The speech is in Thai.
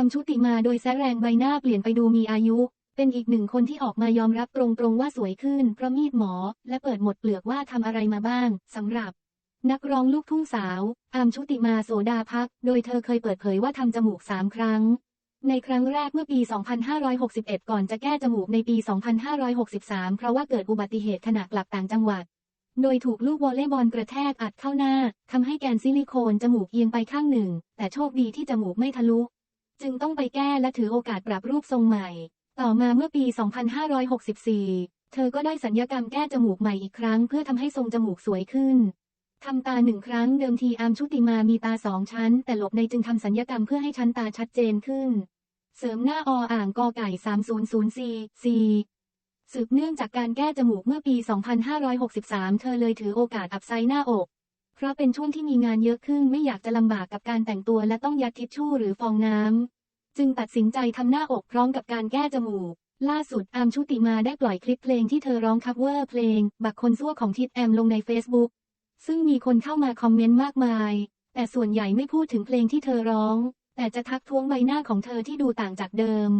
ามชุติมาโดยแซแรงใบหน้าเปลี่ยนไปดูมีอายุ เป็นอีกหนึ่งคนที่ออกมายอมรับตรงๆว่าสวยขึ้น เพราะมีดหมอ และเปิดหมดเปลือกว่าทำอะไรมาบ้างสำหรับ นักร้องลูกทุ่งสาวอามชุติมาโสดาพัก โดยเธอเคยเปิดเผยว่าทำจมูกสามครั้ง ในครั้งแรกเมื่อปี 2561 ก่อนจะแก้จมูกในปี 2563 เพราะว่าเกิดอุบัติเหตุขณะกลับต่างจังหวัดโดยถูกลูกวอลเลย์บอลกระแทกอัดเข้าหน้าทำให้แกนซิลิโคนจมูกเอียงไปข้างหนึ่ง แต่โชคดีที่จมูกไม่ทะลุ จึงต้องไปแก้และถือโอกาสปรับรูปทรงใหม่ ต่อมาเมื่อปี 2564 เธอก็ได้สัญญกรรมแก้จมูกใหม่อีกครั้งเพื่อทำให้ทรงจมูกสวยขึ้นทำตาหนึ่งครั้งเดิมทีอาร์มชุติมามีตาสองชั้น แต่หลบในจึงทำสัญญกรรมเพื่อให้ชั้นตาชัดเจนขึ้น เสริมหน้าออ่างกอไก่ 300 c c สืบเนื่องจากการแก้จมูกเมื่อปี 2563 เธอเลยถือโอกาสอับไซหน้าอก เพราะเป็นช่วงที่มีงานเยอะขึ้นไม่อยากจะลำบากกับการแต่งตัวและต้องยัดทิชชู่หรือฟองน้ำ จึงตัดสินใจทำหน้าอกพร้อมกับการแก้จมูก ล่าสุดอามชุติมาได้ปล่อยคลิปเพลงที่เธอร้องคัฟเวอร์เพลง บักคนซั่วของทิดแอมลงใน Facebook ซึ่งมีคนเข้ามาคอมเมนต์มากมาย แต่ส่วนใหญ่ไม่พูดถึงเพลงที่เธอร้อง แต่จะทักท้วงใบหน้าของเธอที่ดูต่างจากเดิม